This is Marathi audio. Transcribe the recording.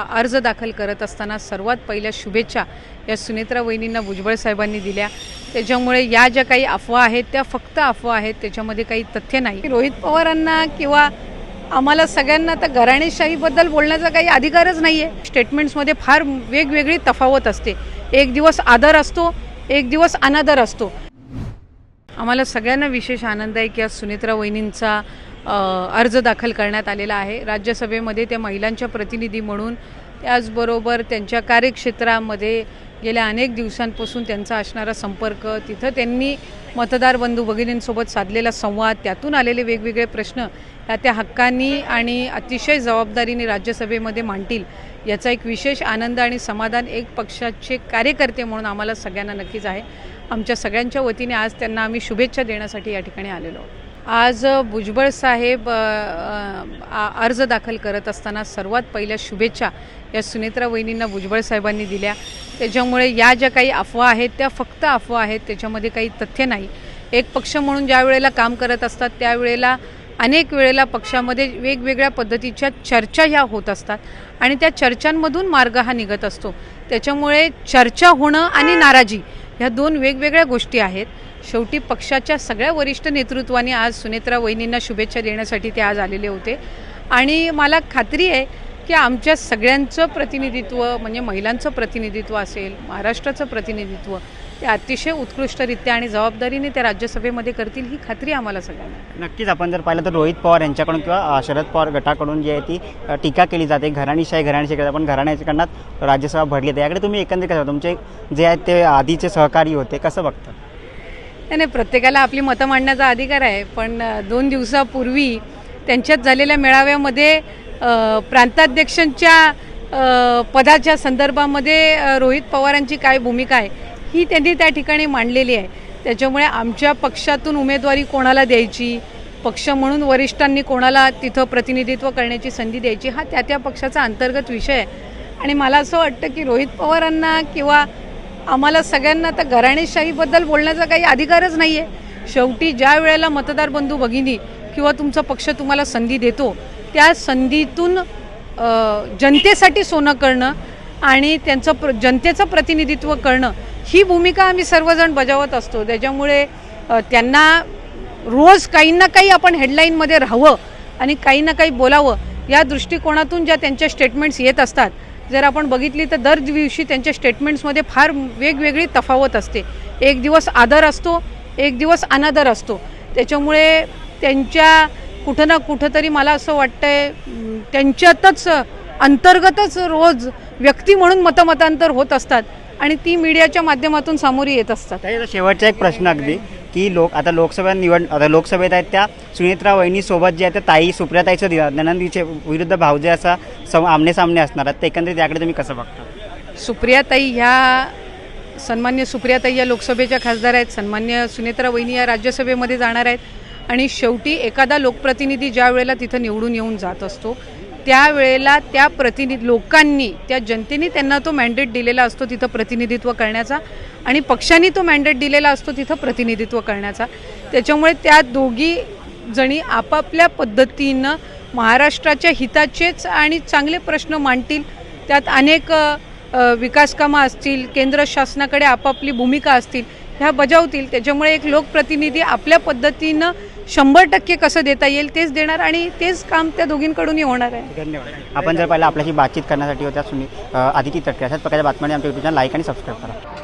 अर्ज दाखल करत असताना सर्वात पहिल्या शुभेच्छा या सुनेत्रा वहिनींना भुजबळ साहेबांनी दिल्या. त्याच्यामुळे या ज्या काही अफवा आहेत त्या फक्त अफवा आहेत त्याच्यामध्ये काही तथ्य नाही. रोहित पवारांना किंवा आम्हाला सगळ्यांना तर घराणेशाहीबद्दल बोलण्याचा काही अधिकारच नाही आहे स्टेटमेंट्समध्ये फार वेगवेगळी तफावत असते. एक दिवस आदर असतो एक दिवस अनादर असतो. आम्हाला सगळ्यांना विशेष आनंद आहे की आज सुनेत्रा वहिनींचा अर्ज दाखल करण्यात आलेला आहे राज्यसभेमध्ये त्या महिलांच्या प्रतिनिधी म्हणून त्याचबरोबर त्यांच्या कार्यक्षेत्रामध्ये गेल्या अनेक दिवसांपासून त्यांचा असणारा संपर्क तिथं त्यांनी मतदार बंधू भगिनींसोबत साधलेला संवाद त्यातून आलेले वेगवेगळे प्रश्न ह्या त्या हक्कांनी आणि अतिशय जबाबदारीने राज्यसभेमध्ये मांडतील याचा एक विशेष आनंद आणि समाधान एक पक्षाचे कार्यकर्ते म्हणून आम्हाला सगळ्यांना नक्कीच आहे आमच्या सगळ्यांच्या वतीने आज त्यांना आम्ही शुभेच्छा देण्यासाठी या ठिकाणी आलेलो आहोत. आज भुजबळ साहेब आ- अर्ज दाखल करत असताना सर्वात पहिल्या शुभेच्छा या सुनेत्रा वहिनींना भुजबळ साहेबांनी दिल्या. त्याच्यामुळे या ज्या काही अफवा आहेत त्या फक्त अफवा आहेत त्याच्यामध्ये काही तथ्य नाही. एक पक्ष म्हणून ज्या वेळेला काम करत असतात त्यावेळेला अनेक वेळेला पक्षामध्ये वेगवेगळ्या पद्धतीच्या चर्चा ह्या होत असतात आणि त्या चर्चांमधून मार्ग हा निघत असतो. त्याच्यामुळे चर्चा होणं आणि नाराजी ह्या दोन वेगवेगळ्या गोष्टी आहेत. शेवटी पक्षाच्या सगळ्या वरिष्ठ नेतृत्वाने आज सुनेत्रा वहिनींना शुभेच्छा देण्यासाठी ते आज आलेले होते. आणि मला खात्री आहे की आमच्या सगळ्यांचं प्रतिनिधित्व म्हणजे महिलांचं प्रतिनिधित्व असेल महाराष्ट्राचं प्रतिनिधित्व ते अतिशय उत्कृष्टरित्या आणि जबाबदारीने त्या राज्यसभेमध्ये करतील ही खात्री आम्हाला सगळ्यांना नक्कीच आपण जर पाहिलं तर रोहित पवार यांच्याकडून किंवा शरद पवार गटाकडून जी आहे ती टीका केली जाते. घराणीशाही घराणीशाही करतात पण घराण्याच्याकडनं राज्यसभा भरली जाते याकडे तुम्ही एकंदरीत कसं तुमचे जे आहेत ते आधीचे सहकारी होते कसं बघता? नाही प्रत्येकाला आपली मतं मांडण्याचा अधिकार आहे पण दोन दिवसापूर्वी त्यांच्यात झालेल्या मेळाव्यामध्ये प्रांताध्यक्षांच्या पदाच्या संदर्भामध्ये रोहित पवारांची काय भूमिका आहे ही त्यांनी त्या ठिकाणी मांडलेली आहे. त्याच्यामुळे आमच्या पक्षातून उमेदवारी कोणाला द्यायची पक्ष म्हणून वरिष्ठांनी कोणाला तिथं प्रतिनिधित्व करण्याची संधी द्यायची हा त्या त्या पक्षाचा अंतर्गत विषय आहे. आणि मला असं वाटतं की रोहित पवारांना किंवा आम्हाला सगळ्यांना तर घराणेशाहीबद्दल बोलण्याचा काही अधिकारच नाही आहे शेवटी ज्या वेळेला मतदार बंधू भगिनी किंवा तुमचा पक्ष तुम्हाला संधी देतो त्या संधीतून जनतेसाठी सोनं करणं आणि त्यांचं प्र जनतेचं प्रतिनिधित्व करणं ही भूमिका आम्ही सर्वजण बजावत असतो. त्याच्यामुळे त्यांना रोज काही ना काही आपण हेडलाईनमध्ये राहावं आणि काही ना काही बोलावं या दृष्टिकोनातून ज्या त्यांच्या स्टेटमेंट्स येत असतात जर आपण बघितली तर दर दिवशी त्यांच्या स्टेटमेंट्समध्ये फार वेगवेगळी तफावत असते. एक दिवस आदर असतो एक दिवस अनादर असतो. त्याच्यामुळे त्यांच्या कुठं ना कुठंतरी मला असं वाटतंय त्यांच्यातच अंतर्गतच रोज व्यक्ती म्हणून मतमतांतर होत असतात आणि ती मीडियाच्या माध्यमातून सामोरी येत असतात. शेवटचा एक प्रश्न अगदी. की लोक आता लोकसभा निवड आता लोकसभेत आहेत त्या सुनेत्रा वहिनीसोबत जे आहे त्या ताई सुप्रियाताईचं दिला ननंदीचे विरुद्ध भावजे असा सम आमने सामने असणार आहेत. तर एकंदरीत याकडे तुम्ही कसं बघता? सुप्रियाताई ह्या सन्मान्य सुप्रियाताई या लोकसभेच्या खासदार आहेत. सन्मान्य सुनेत्रा वहिनी या राज्यसभेमध्ये जाणार आहेत. आणि शेवटी एखादा लोकप्रतिनिधी ज्या वेळेला तिथं निवडून येऊन जात असतो त्यावेळेला त्या प्रतिनिधी लोकांनी त्या जनतेने त्यांना तो मॅन्डेट दिलेला असतो तिथं प्रतिनिधित्व करण्याचा आणि पक्षांनी तो मॅन्डेट दिलेला असतो तिथं प्रतिनिधित्व करण्याचा. त्याच्यामुळे त्या दोघी जणी आपापल्या पद्धतीनं महाराष्ट्राच्या हिताचेच आणि चांगले प्रश्न मांडतील. त्यात अनेक विकासकामं असतील केंद्र शासनाकडे आपापली भूमिका असतील ह्या बजावतील. त्याच्यामुळे एक लोकप्रतिनिधी आपल्या पद्धतीनं शंभर टक्के कसं देता येईल तेच देणार आणि तेच काम त्या दोघींकडूनही होणार आहे. धन्यवाद. आपण जर पाहिलं आपल्याशी बातचीत करण्यासाठी होत्या सुनी अ, आदिती तटके अशाच प्रकारच्या बातम्यांनी आमच्या युट्यूबला लाईक आणि सबस्क्राईब करा.